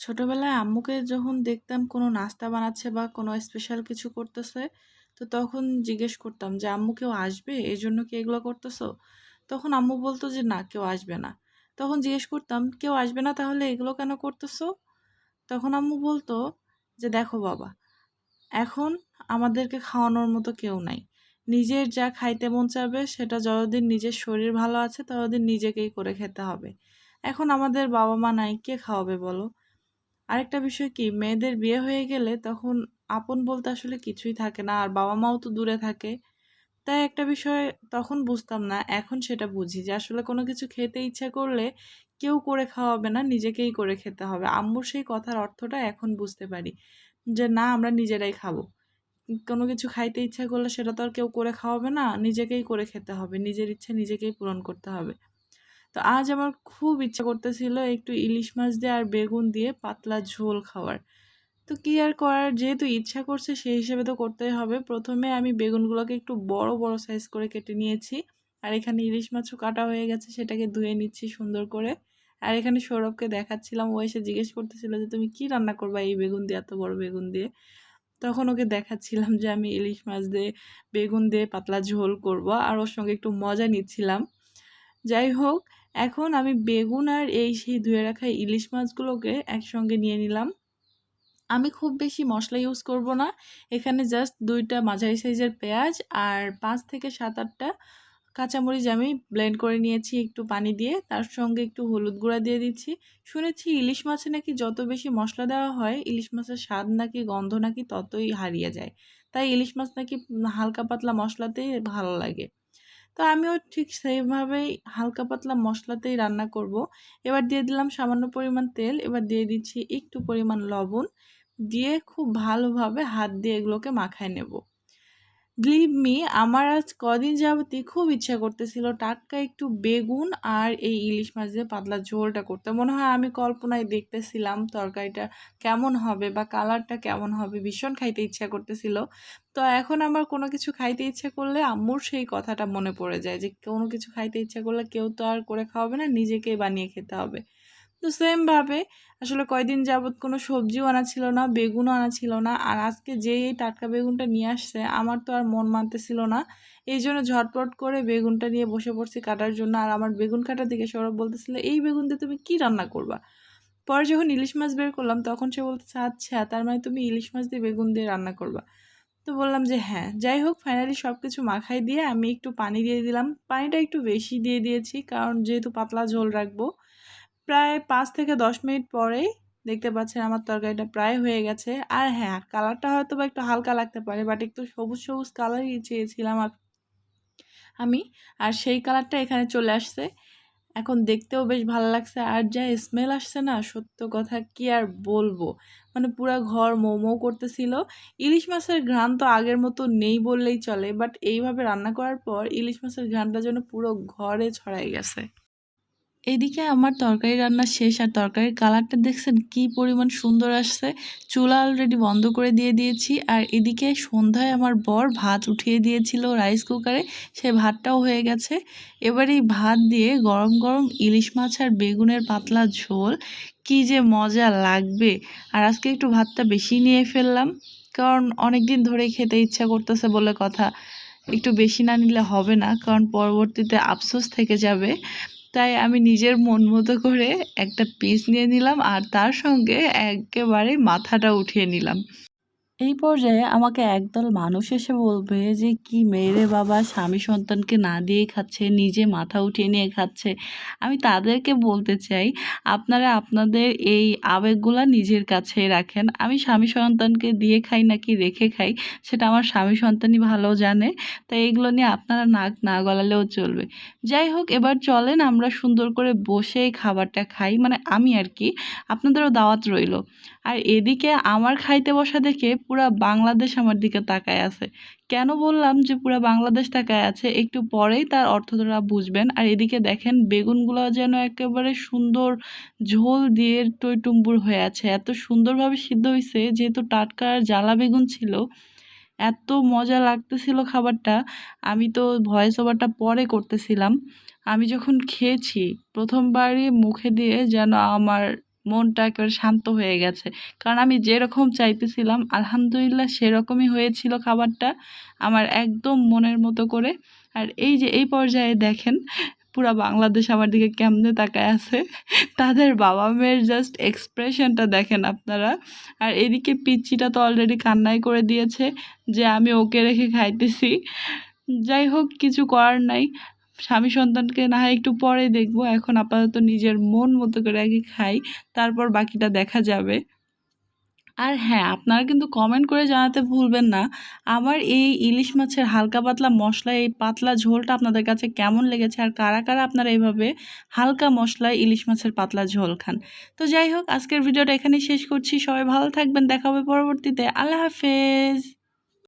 ছোটবেলায় আম্মুকে যখন দেখতাম কোনো নাস্তা বানাচ্ছে বা কোনো স্পেশাল কিছু করতেছে, তো তখন জিজ্ঞেস করতাম যে, আম্মু কেউ আসবে? এই জন্য কি এগুলো করতেছো? তখন আম্মু বলতো যে, না, কেউ আসবে না। তখন জিজ্ঞেস করতাম, কেউ আসবে না তাহলে এগুলো কেন করতেছো? তখন আম্মু বলতো যে, দেখো বাবা, এখন আমাদেরকে খাওয়ানোর মতো কেউ নাই। নিজের যা খাইতে মন চাবে সেটা যতদিন নিজের শরীর ভালো আছে ততদিন নিজেকেই করে খেতে হবে। এখন আমাদের বাবা মা নাই, কে খাওয়াবে বলো? আরেকটা বিষয় কি, মেয়েদের বিয়ে হয়ে গেলে তখন আপন বলতে আসলে কিছুই থাকে না, আর বাবা মাও তো দূরে থাকে। তাই একটা বিষয় তখন বুঝতাম না, এখন সেটা বুঝি যে আসলে কোনো কিছু খেতে ইচ্ছা করলে কেউ করে খাওয়াবে না, নিজেকেই করে খেতে হবে। আম্মুর সেই কথার অর্থটা এখন বুঝতে পারি যে না, আমরা নিজেরাই খাব। কোনো কিছু খাইতে ইচ্ছা করলে সেটা তো আর কেউ করে খাওয়াবে না, নিজেকেই করে খেতে হবে, নিজের ইচ্ছা নিজেকেই পূরণ করতে হবে। তো আজ আমার খুব ইচ্ছা করতেছিল একটু ইলিশ মাছ দিয়ে আর বেগুন দিয়ে পাতলা ঝোল খাওয়ার। তো কী আর করার? যেহেতু ইচ্ছা করছে, সেই হিসেবে তো করতেই হবে। প্রথমে আমি বেগুনগুলোকে একটু বড় বড় সাইজ করে কেটে নিয়েছি। আর এখানে ইলিশ মাছও কাটা হয়ে গেছে, সেটাকে ধুয়ে নিচ্ছি সুন্দর করে। আর এখানে সৌরভকে দেখাচ্ছিলাম, ও এসে জিজ্ঞেস করতেছিল যে, তুমি কি রান্না করবা এই বেগুন দিয়ে, এত বড় বেগুন দিয়ে? তখন ওকে দেখাচ্ছিলাম যে, আমি ইলিশ মাছ দিয়ে বেগুন দিয়ে পাতলা ঝোল করব। আর ওর সঙ্গে একটু মজা নিচ্ছিলাম। যাই হোক এখন আমি বেগুন আর এই সেই ধুয়ে রাখা ইলিশ মাছগুলোকে একসঙ্গে নিয়ে নিলাম। আমি খুব বেশি মশলা ইউজ করব না। এখানে জাস্ট দুইটা মাঝারি সাইজের পেঁয়াজ আর পাঁচ থেকে সাত, আটটা কাঁচামরিচ আমি ব্লেন্ড করে নিয়েছি একটু পানি দিয়ে। তার সঙ্গে একটু হলুদ গুঁড়া দিয়ে দিচ্ছি। শুনেছি ইলিশ মাছে নাকি যত বেশি মশলা দেওয়া হয়, ইলিশ মাছের স্বাদ নাকি, গন্ধ নাকি ততই হারিয়ে যায়। তাই ইলিশ মাছ নাকি হালকা পাতলা মশলাতেই ভালো লাগে। তো আমিও ঠিক সেইভাবেই হালকা পাতলা মশলাতেই রান্না করব। এবার দিয়ে দিলাম সামান্য পরিমাণ তেল, এবার দিয়ে দিচ্ছি একটু পরিমাণ লবণ দিয়ে খুব ভালোভাবে হাত দিয়ে এগুলোকে মাখায় নেব বিলিভ মি আমার আজ কদিন যাবতই খুব ইচ্ছা করতেছিল টাটকা একটু বেগুন আর এই ইলিশ মাছ দিয়ে পাতলা ঝোলটা করতে। মনে হয় আমি কল্পনায় দেখতেছিলাম তরকারিটা কেমন হবে বা কালারটা কেমন হবে। ভীষণ খাইতে ইচ্ছা করতেছিল। তো এখন আমার কোনো কিছু খাইতে ইচ্ছা করলে আম্মুর সেই কথাটা মনে পড়ে যায় যে, কোনো কিছু খাইতে ইচ্ছা করলে কেউ তো আর করে খাওয়াবে না, নিজেকেই বানিয়ে খেতে হবে। তো সেমভাবে আসলে কয়দিন যাবৎ কোনো সবজিও আনা ছিল না, বেগুনও আনা ছিল না। আর আজকে যে এই টাটকা বেগুনটা নিয়ে আসছে, আমার তো আর মন মানতেছিল না। এই জন্য ঝটপট করে বেগুনটা নিয়ে বসে পড়ছি কাটার জন্য। আর আমার বেগুন কাটার দিকে সৌরভ বলতেছিল, এই বেগুন দিয়ে তুমি কী রান্না করবা? পরে যখন ইলিশ মাছ বের করলাম, তখন সে বলতেছে আচ্ছা তার মানে তুমি ইলিশ মাছ দিয়ে বেগুন দিয়ে রান্না করবা? তো বললাম যে হ্যাঁ। যাই হোক ফাইনালি সব কিছু মাখাই দিয়ে আমি একটু পানি দিয়ে দিলাম। পানিটা একটু বেশি দিয়ে দিয়েছি, কারণ যেহেতু পাতলা ঝোল রাখব প্রায় পাঁচ থেকে দশ মিনিট পরেই দেখতে পাচ্ছেন আমার তরকারিটা প্রায় হয়ে গেছে। আর হ্যাঁ কালারটা হয়তো বা একটু হালকা লাগতে পারে বাট একটু সবুজ সবুজ কালারই চেয়েছিলাম আমি। আর সেই কালারটা এখানে চলে আসছে। এখন দেখতেও বেশ ভালো লাগছে। আর যা স্মেল আসছে না, সত্য কথা কি আর বলব? মানে পুরো ঘর মোমো করতেছিল। ইলিশ মাছের ঘ্রাণ তো আগের মতো নেই বললেই চলে বাট এইভাবে রান্না করার পর ইলিশ মাছের ঘ্রাণটা যেন পুরো ঘরে ছড়াই গেছে। এদিকে আমার তরকারি রান্না শেষ আর তরকারির কালারটা দেখছেন কি পরিমাণ সুন্দর আসছে। চুলা অলরেডি বন্ধ করে দিয়ে দিয়েছি আর এদিকে সন্ধ্যায় আমার বর ভাত উঠিয়ে দিয়েছিল রাইস কুকারে সে ভাতটাও হয়ে গেছে। এবার এই ভাত দিয়ে গরম গরম ইলিশ মাছ আর বেগুনের পাতলা ঝোল, কি যে মজা লাগবে। আর আজকে একটু ভাতটা বেশি নিয়ে ফেললাম, কারণ অনেক দিন ধরে খেতে ইচ্ছা করতেছে বলে কথা। একটু বেশি না নিলে হবে না, কারণ পরবর্তীতে আফসোস থেকে যাবে। তাই আমি নিজের মন মতো করে একটা পিস নিয়ে নিলাম আর তার সঙ্গে একেবারে মাথাটা উঠিয়ে নিলাম। এই পর্যায়ে আমাকে একদল মানুষ এসে বলবে যে, কি মেয়েরে বাবা, স্বামী সন্তানকে না দিয়ে খাচ্ছে, নিজে মাথা উঠিয়ে নিয়ে খাচ্ছে। আমি তাদেরকে বলতে চাই, আপনারা আপনাদের এই আবেগগুলা নিজের কাছে রাখেন। আমি স্বামী সন্তানকে দিয়ে খাই নাকি রেখে খাই, সেটা আমার স্বামী সন্তানই ভালো জানে। তাই এগুলো নিয়ে আপনারা নাক না গলালেও চলবে। যাই হোক, এবার চলেন আমরা সুন্দর করে বসে খাবারটা খাই। মানে আমি আর কি, আপনাদেরও দাওয়াত রইল। আর এদিকে আমার খাইতে বসা দেখে পুরা বাংলাদেশ আমার দিকে তাকায় আছে। কেন বললাম যে পুরা বাংলাদেশ তাকায় আছে? একটু পরেই তার অর্থটা বুঝবেন। আর এদিকে দেখেন বেগুনগুলো যেন একেবারে সুন্দর ঝোল দিয়ে টইটুম্বুর হয়ে আছে। এত সুন্দরভাবে সিদ্ধ হয়েছে যেহেতু টাটকা আর জ্বালা বেগুন ছিল, এত মজা লাগতেছিল খাবারটা। আমি তো ভয়েস ওভারটা পরে করতেছিলাম। আমি যখন খেয়েছি, প্রথমবারই মুখে দিয়ে যেন আমার মনটা একেবারে শান্ত হয়ে গেছে। কারণ আমি যেরকম চাইতেছিলাম, আলহামদুলিল্লাহ সেরকমই হয়েছিল খাবারটা আমার একদম মনের মতো করে। আর এই যে এই পর্যায়ে দেখেন, পুরা বাংলাদেশ আমার দিকে কেমনে তাকায় আছে। তাদের বাবা মেয়ের জাস্ট এক্সপ্রেশনটা দেখেন আপনারা। আর এদিকে পিচ্চিটা তো অলরেডি কান্নাই করে দিয়েছে যে, আমি ওকে রেখে খাইতেছি। যাই হোক, কিছু করার নাই। স্বামী সন্তানকে না হয় একটু পরে দেখব। এখন আপাতত নিজের মন মতো করে আগে খাই, তারপর বাকিটা দেখা যাবে। আর হ্যাঁ আপনারা কিন্তু কমেন্ট করে জানাতে ভুলবেন না। আমার এই ইলিশ মাছের হালকা পাতলা মশলা, এই পাতলা ঝোলটা আপনাদের কাছে কেমন লেগেছে আর কারা কারা আপনারা এইভাবে হালকা মশলায় ইলিশ মাছের পাতলা ঝোল খান? তো যাই হোক, আজকের ভিডিওটা এখানেই শেষ করছি। সবাই ভালো থাকবেন, দেখা হবে পরবর্তীতে। আল্লাহ হাফেজ!